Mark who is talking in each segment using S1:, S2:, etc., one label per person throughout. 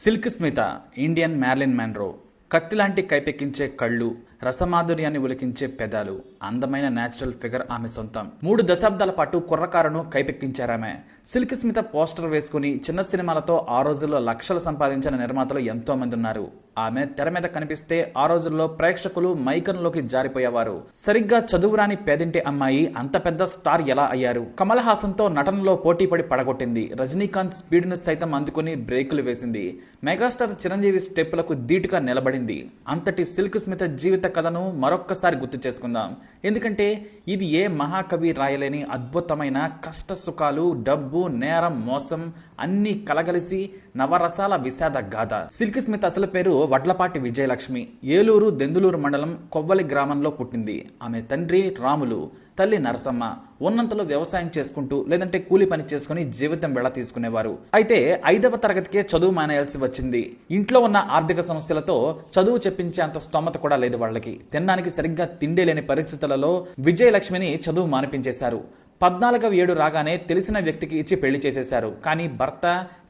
S1: Silk Smitha Indian Marilyn Monroe కత్తిలాంటి కైపెక్కించే కళ్ళు రసమాధుర్యాన్ని ఉలికించే పెదాలు అందమైన నేచురల్ ఫిగర్ ఆమె సొంతం. మూడు దశాబ్దాల పాటు కుర్రకారును కైపెక్కించారామె. సిల్క్ స్మిత పోస్టర్ వేసుకుని చిన్న సినిమాలతో ఆ రోజుల్లో లక్షలు సంపాదించిన నిర్మాతలు ఎంతో మంది ఉన్నారు. ఆమె తెర మీద కనిపిస్తే ఆ రోజుల్లో ప్రేక్షకులు మైకంలోకి జారిపోయేవారు. సరిగ్గా చదువురాని పేదింటి అమ్మాయి అంత పెద్ద స్టార్ ఎలా అయ్యారు? కమల్ హాసన్తో నటనలో పోటీపడి పడగొట్టింది. రజనీకాంత్ స్పీడ్ను సైతం అందుకుని బ్రేకులు వేసింది. మెగాస్టార్ చిరంజీవి స్టెప్పులకు ధీటుగా నిలబడింది. అంతటి సిల్క్ స్మిత జీవిత కథను మరొక్కసారి గుర్తు చేసుకుందాం. ఎందుకంటే ఇది ఏ మహాకవి రాయలేని అద్భుతమైన కష్ట సుఖాలు డబ్బు నేరం మోసం అన్ని కలగలిసి నవరసాల విషాద గాథ. సిల్క్ స్మిత్ అసలు పేరు వడ్లపాటి విజయలక్ష్మి. ఏలూరు దెందులూరు మండలం కొవ్వలి గ్రామంలో పుట్టింది. ఆమె తండ్రి రాములు తల్లి నరసమ్మ. ఉన్నంతలో వ్యవసాయం చేసుకుంటూ లేదంటే కూలి పని చేసుకుని జీవితం వెళ్ళ తీసుకునేవారు. అయితే ఐదవ తరగతికే చదువు మానేయాల్సి వచ్చింది. ఇంట్లో ఉన్న ఆర్థిక సమస్యలతో చదువు చెప్పించేంత స్తోమత కూడా లేదు వాళ్ళకి. తినడానికి సరిగ్గా తిండి లేని పరిస్థితులలో విజయలక్ష్మిని చదువు మానిపించేశారు. పద్నాలుగవ ఏడు రాగానే తెలిసిన వ్యక్తికి ఇచ్చి పెళ్ళి చేసేశారు. కానీ భర్త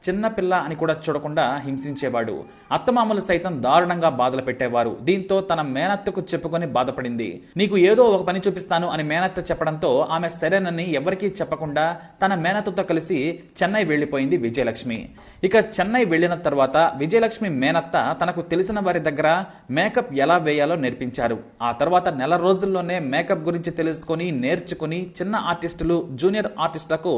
S1: చిన్నపిల్ల అని కూడా చూడకుండా హింసించేవాడు. అత్తమామలు సైతం దారుణంగా బాధలు పెట్టేవారు. దీంతో తన మేనత్తకు చెప్పుకొని బాధపడింది. నీకు ఏదో ఒక పని చూపిస్తాను అని మేనత్త చెప్పడంతో ఆమె సరేనని ఎవరికీ చెప్పకుండా తన మేనత్తతో కలిసి చెన్నై వెళ్ళిపోయింది విజయలక్ష్మి. ఇక చెన్నై వెళ్ళిన తర్వాత విజయలక్ష్మి మేనత్త తనకు తెలిసిన వారి దగ్గర మేకప్ ఎలా వేయాలో నేర్పించారు. ఆ తర్వాత నెల రోజుల్లోనే మేకప్ గురించి తెలుసుకొని నేర్చుకుని చిన్న ఆర్టిస్టులు జూనియర్ ఆర్టిస్టులకు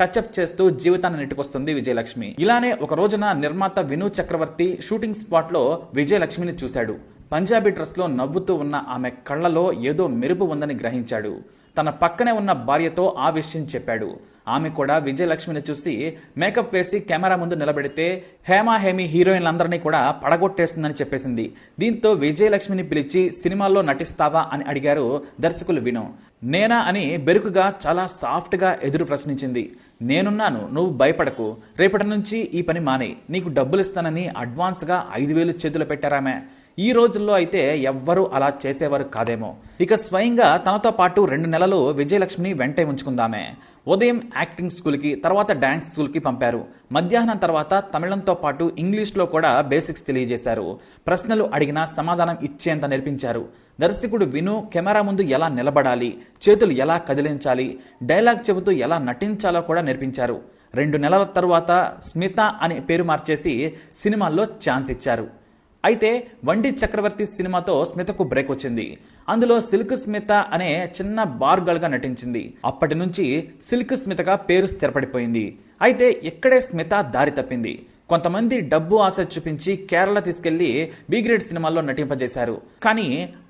S1: టచ్అప్ చేస్తూ జీవితాన్ని నెట్టుకొస్తుంది విజయలక్ష్మి. ఇలానే ఒక రోజున నిర్మాత విను చక్రవర్తి షూటింగ్ స్పాట్లో విజయలక్ష్మిని చూశాడు. పంజాబీ డ్రెస్లో నవ్వుతూ ఉన్న ఆమె కళ్ళలో ఏదో మెరుపు ఉందని గ్రహించాడు. తన పక్కనే ఉన్న భార్యతో ఆ విషయం చెప్పాడు. ఆమె కూడా విజయలక్ష్మిని చూసి మేకప్ వేసి కెమెరా ముందు నిలబెడితే హేమా హేమి హీరోయిన్లందరినీ కూడా పడగొట్టేస్తుందని చెప్పేసింది. దీంతో విజయలక్ష్మిని పిలిచి సినిమాల్లో నటిస్తావా అని అడిగారు దర్శకులు విను. నేనా అని బెరుకుగా చాలా సాఫ్ట్గా ఎదురు ప్రశ్నించింది. నేనున్నాను నువ్వు భయపడకు. రేపటి నుంచి ఈ పని మానే నీకు డబ్బులు ఇస్తానని అడ్వాన్స్గా ఐదు వేలు చేతులు పెట్టారామె. ఈ రోజుల్లో అయితే ఎవ్వరూ అలా చేసేవారు కాదేమో. ఇక స్వయంగా తనతో పాటు రెండు నెలలు విజయలక్ష్మిని వెంటే ఉంచుకుందామే. ఉదయం యాక్టింగ్ స్కూల్కి తర్వాత డాన్స్ స్కూల్కి పంపారు. మధ్యాహ్నం తర్వాత తమిళంతో పాటు ఇంగ్లీష్లో కూడా బేసిక్స్ తెలియజేశారు. ప్రశ్నలు అడిగినా సమాధానం ఇచ్చేంత నేర్పించారు. దర్శకుడు విను కెమెరా ముందు ఎలా నిలబడాలి చేతులు ఎలా కదిలించాలి డైలాగ్ చెబుతూ ఎలా నటించాలో కూడా నేర్పించారు. రెండు నెలల తర్వాత స్మిత అనే పేరు మార్చేసి సినిమాల్లో ఛాన్స్ ఇచ్చారు. అయితే వండి చక్రవర్తి సినిమాతో స్మితకు బ్రేక్ వచ్చింది. అందులో సిల్క్ స్మిత అనే చిన్న బార్గా నటించింది. అప్పటి నుంచి సిల్క్ స్మితగా పేరు స్థిరపడిపోయింది. అయితే ఇక్కడే స్మిత దారి తప్పింది. కొంతమంది డబ్బు ఆశ చూపించి కేరళ తీసుకెళ్ళి బి గ్రేడ్ సినిమాల్లో నటింపజేశారు. కానీ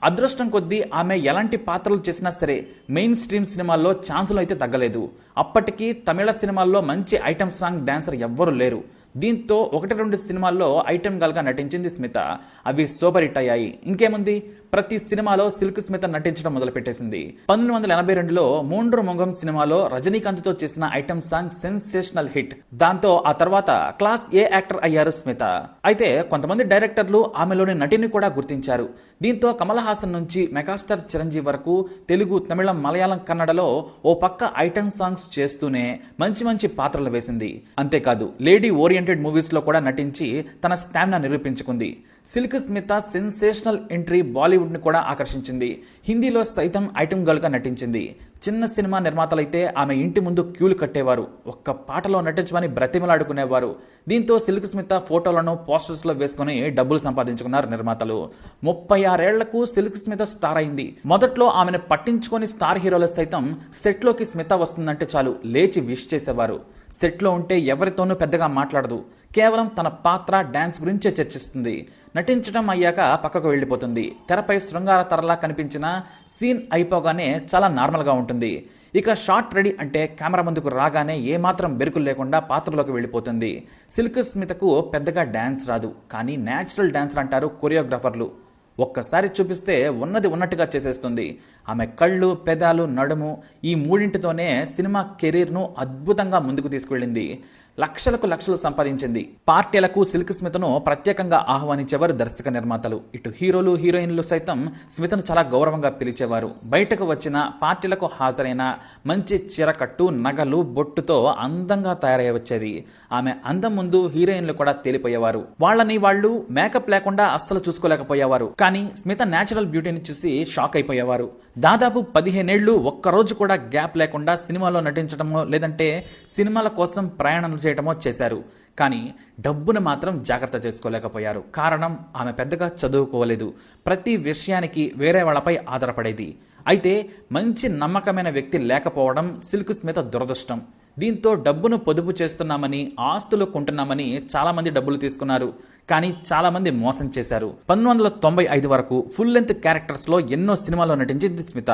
S1: అదృష్టం కొద్దీ ఆమె ఎలాంటి పాత్రలు చేసినా సరే మెయిన్ స్ట్రీమ్ సినిమాల్లో ఛాన్సులు అయితే తగ్గలేదు. అప్పటికీ తమిళ సినిమాల్లో మంచి ఐటమ్ సాంగ్ డాన్సర్ ఎవ్వరూ లేరు. దీంతో ఒకటి రెండు సినిమాల్లో ఐటమ్ గల్గా నటించింది స్మిత. అవి సూపర్ హిట్ అయ్యాయి. ఇంకేముంది? ప్రతి సినిమాలో సిల్క్ స్మిత నటించడం మొదలుపెట్టేసింది. పంతొమ్మిది వందల ఎనభై రెండులో మూండ్రు మొంగం సినిమాలో రజనీకాంత్తో చేసిన ఐటమ్ సాంగ్ సెన్సేషనల్ హిట్. దాంతో ఆ తర్వాత క్లాస్ ఏ యాక్టర్ అయ్యారు స్మిత? అయితే కొంతమంది డైరెక్టర్లు ఆమెలోని నటిని కూడా గుర్తించారు. దీంతో కమల్ హాసన్ నుంచి మెగాస్టార్ చిరంజీవి వరకు తెలుగు తమిళం మలయాళం కన్నడలో ఓ పక్క ఐటమ్ సాంగ్స్ చేస్తూనే మంచి మంచి పాత్రలు వేసింది. అంతేకాదు లేడీ ఓరియంటెడ్ మూవీస్లో కూడా నటించి తన స్టామినా నిరూపించుకుంది. సిల్క్ స్మిత సెన్సేషనల్ ఎంట్రీ బాలీవుడ్ని కూడా ఆకర్షించింది. హిందీలో సైతం ఐటమ్ గర్ల్గా నటించింది. చిన్న సినిమా నిర్మాతలైతే ఆమె ఇంటి ముందు క్యూలు కట్టేవారు. ఒక్క పాటలో నటించమని బ్రతిమలాడుకునేవారు. దీంతో సిల్క్ స్మిత ఫోటోలను పోస్టర్స్లో వేసుకుని డబ్బులు సంపాదించుకున్నారు నిర్మాతలు. ముప్పై ఆరేళ్ళకు సిల్క్ స్మిత స్టార్ అయింది. మొదట్లో ఆమెను పట్టించుకొని స్టార్ హీరోలు సైతం సెట్లోకి స్మిత వస్తుందంటే చాలు లేచి విష్ చేసేవారు. సెట్లో ఉంటే ఎవరితోనూ పెద్దగా మాట్లాడదు. కేవలం తన పాత్ర డాన్స్ గురించే చర్చిస్తుంది. నటించడం అయ్యాక పక్కకు వెళ్ళిపోతుంది. తెరపై శృంగార తరలా కనిపించిన సీన్ అయిపోగానే చాలా నార్మల్గా ఉంటుంది. ఇక షార్ట్ రెడీ అంటే కెమెరా ముందుకు రాగానే ఏమాత్రం బెరుకులు లేకుండా పాత్రలోకి వెళ్ళిపోతుంది. సిల్క్ స్మితకు పెద్దగా డాన్స్ రాదు. కానీ న్యాచురల్ డాన్సర్ అంటారు కొరియోగ్రాఫర్లు. ఒక్కసారి చూపిస్తే ఉన్నది ఉన్నట్టుగా చేసేస్తుంది. ఆమె కళ్ళు పెదాలు నడుము ఈ మూడింటితోనే సినిమా కెరీర్ను అద్భుతంగా ముందుకు తీసుకువెళ్ళింది లక్షలకు లక్షలు సంపాదించింది. పార్టీలకు సిల్క్ స్మితను ప్రత్యేకంగా ఆహ్వానించేవారు దర్శక నిర్మాతలు. ఇటు హీరోలు హీరోయిన్లు సైతం స్మితను చాలా గౌరవంగా పిలిచేవారు. బయటకు వచ్చిన పార్టీలకు హాజరైన మంచి చీరకట్టు నగలు బొట్టుతో అందంగా తయారయ్య వచ్చేది. ఆమె అందం ముందు హీరోయిన్లు కూడా తేలిపోయేవారు. వాళ్ళని వాళ్ళు మేకప్ లేకుండా అస్సలు చూసుకోలేకపోయేవారు. కానీ స్మిత న్యాచురల్ బ్యూటీని చూసి షాక్ అయిపోయేవారు. దాదాపు పదిహేనేళ్ళు ఒక్కరోజు కూడా గ్యాప్ లేకుండా సినిమాలో నటించడమో లేదంటే సినిమాల కోసం ప్రయాణం చేయడమో చేశారు. కానీ డబ్బును మాత్రం జాగ్రత్త చేసుకోలేకపోయారు. కారణం ఆమె పెద్దగా చదువుకోలేదు. ప్రతి విషయానికి వేరే వాళ్ళపై ఆధారపడేది. అయితే మంచి నమ్మకమైన వ్యక్తి లేకపోవడం సిల్క్ స్మిత దురదృష్టం. దీంతో డబ్బును పొదుపు చేస్తున్నామని ఆస్తులు కొంటున్నామని చాలా మంది డబ్బులు తీసుకున్నారు. కానీ చాలా మంది మోసం చేశారు. పంతొమ్మిది వందల తొంభై ఐదు వరకు ఫుల్ లెంత్ క్యారెక్టర్స్లో ఎన్నో సినిమాల్లో నటించింది స్మిత.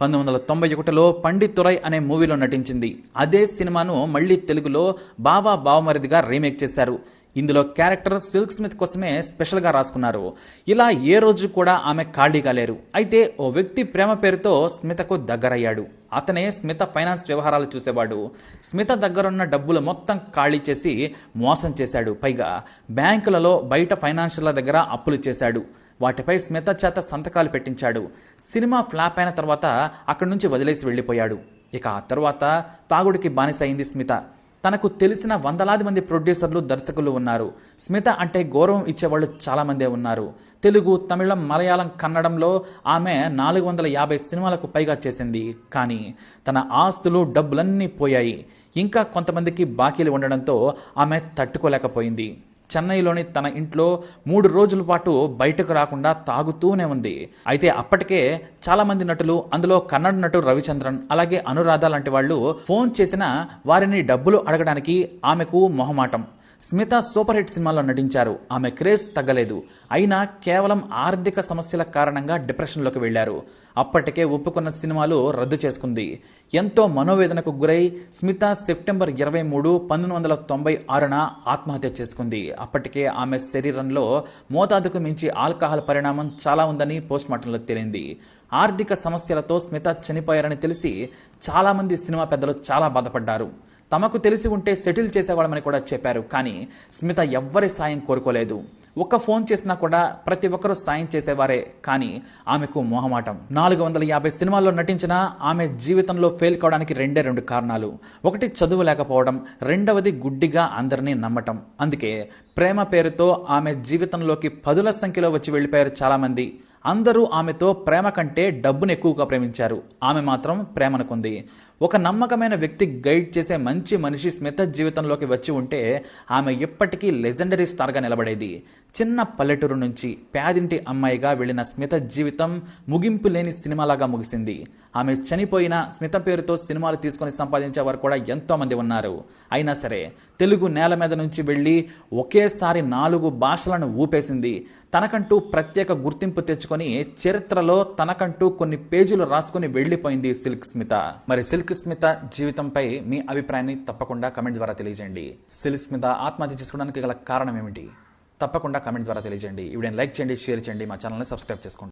S1: పంతొమ్మిది వందల తొంభై ఒకటిలో పండితురై అనే మూవీలో నటించింది. అదే సినిమాను మళ్ళీ తెలుగులో బావా బావమరిదిగా రీమేక్ చేశారు. ఇందులో క్యారెక్టర్ సిల్క్ స్మిత్ కోసమే స్పెషల్గా రాసుకున్నారు. ఇలా ఏ రోజు కూడా ఆమె ఖాళీగా లేరు అయితే ఓ వ్యక్తి ప్రేమ పేరుతో స్మితకు దగ్గరయ్యాడు. అతనే స్మిత ఫైనాన్స్ వ్యవహారాలు చూసేవాడు. స్మిత దగ్గరున్న డబ్బులు మొత్తం ఖాళీ చేసి మోసం చేశాడు. పైగా బ్యాంకులలో బయట ఫైనాన్షియర్ల దగ్గర అప్పులు చేశాడు. వాటిపై స్మిత చేత సంతకాలు పెట్టించాడు. సినిమా ఫ్లాప్ అయిన తర్వాత అక్కడి నుంచి వదిలేసి వెళ్ళిపోయాడు. ఇక ఆ తర్వాత తాగుడికి బానిసైంది స్మిత. తనకు తెలిసిన వందలాది మంది ప్రొడ్యూసర్లు దర్శకులు ఉన్నారు. స్మిత అంటే గౌరవం ఇచ్చేవాళ్ళు చాలామందే ఉన్నారు. తెలుగు తమిళం మలయాళం కన్నడంలో ఆమె నాలుగు వందల యాభై సినిమాలకు పైగా చేసింది. కానీ తన ఆస్తులు డబ్బులన్నీ పోయాయి. ఇంకా కొంతమందికి బాకీలు ఉండడంతో ఆమె తట్టుకోలేకపోయింది. చెన్నైలోని తన ఇంట్లో మూడు రోజుల పాటు బయటకు రాకుండా తాగుతూనే ఉంది. అయితే అప్పటికే చాలా మంది నటులు అందులో కన్నడ నటుడు రవిచంద్రన్ అలాగే అనురాధ లాంటి వాళ్ళు ఫోన్ చేసినా వారిని డబ్బులు అడగడానికి ఆమెకు మొహమాటం. స్మిత సూపర్ హిట్ సినిమాలో నటించారు. ఆమె క్రేజ్ తగ్గలేదు. అయినా కేవలం ఆర్థిక సమస్యల కారణంగా డిప్రెషన్లోకి వెళ్ళారు అప్పటికే ఒప్పుకున్న సినిమాలు రద్దు చేసుకుంది. ఎంతో మనోవేదనకు గురై స్మిత సెప్టెంబర్ ఇరవై మూడు పంతొమ్మిది వందల తొంభై ఆరున ఆత్మహత్య చేసుకుంది. అప్పటికే ఆమె శరీరంలో మోతాదుకు మించి ఆల్కహాల్ పరిణామం చాలా ఉందని పోస్ట్మార్టంలో తేలింది. ఆర్థిక సమస్యలతో స్మిత చనిపోయారని తెలిసి చాలామంది సినిమా పెద్దలు చాలా బాధపడ్డారు. తమకు తెలిసి ఉంటే సెటిల్ చేసేవాళ్ళమని కూడా చెప్పారు. కానీ స్మిత ఎవ్వరి సాయం కోరుకోలేదు. ఒక్క ఫోన్ చేసినా కూడా ప్రతి ఒక్కరూ సాయం చేసేవారే. కానీ ఆమెకు మోహమాటం. నాలుగు వందల యాభై సినిమాల్లో నటించిన ఆమె జీవితంలో ఫెయిల్ కావడానికి రెండే రెండు కారణాలు. ఒకటి చదువు లేకపోవడం రెండవది గుడ్డిగా అందరినీ నమ్మటం. అందుకే ప్రేమ పేరుతో ఆమె జీవితంలోకి పదుల సంఖ్యలో వచ్చి వెళ్ళిపోయారు చాలామంది. అందరూ ఆమెతో ప్రేమ కంటే డబ్బును ఎక్కువగా ప్రేమించారు. ఆమె మాత్రం ప్రేమనుకుంది. ఒక నమ్మకమైన వ్యక్తి గైడ్ చేసే మంచి మనిషి స్మిత జీవితంలోకి వచ్చి ఉంటే ఆమె ఎప్పటికీ లెజెండరీ స్టార్గా నిలబడేది. చిన్న పల్లెటూరు నుంచి పేదింటి అమ్మాయిగా వెళ్ళిన స్మిత జీవితం ముగింపు లేని సినిమాలాగా ముగిసింది. ఆమె చనిపోయిన స్మిత పేరుతో సినిమాలు తీసుకొని సంపాదించే వారు కూడా ఎంతో మంది ఉన్నారు. అయినా సరే తెలుగు నేల మీద నుంచి వెళ్ళి ఒకేసారి నాలుగు భాషలను ఊపేసింది. తనకంటూ ప్రత్యేక గుర్తింపు తెచ్చుకొని చరిత్రలో తనకంటూ కొన్ని పేజీలు రాసుకుని వెళ్ళిపోయింది సిల్క్ స్మిత. మరి సిల్క్ స్మిత జీవితంపై మీ అభిప్రాయాన్ని తప్పకుండా కమెంట్ ద్వారా తెలియజేయండి. సిల్క్ స్మిత ఆత్మహత్య చేసుకోవడానికి గల కారణం ఏమిటి? తప్పకుండా కమెంట్ ద్వారా తెలియజేయండి. వీడియోని లైక్ చేయండి షేర్ చేయండి మా ఛానల్ని సబ్స్క్రైబ్ చేసుకోండి.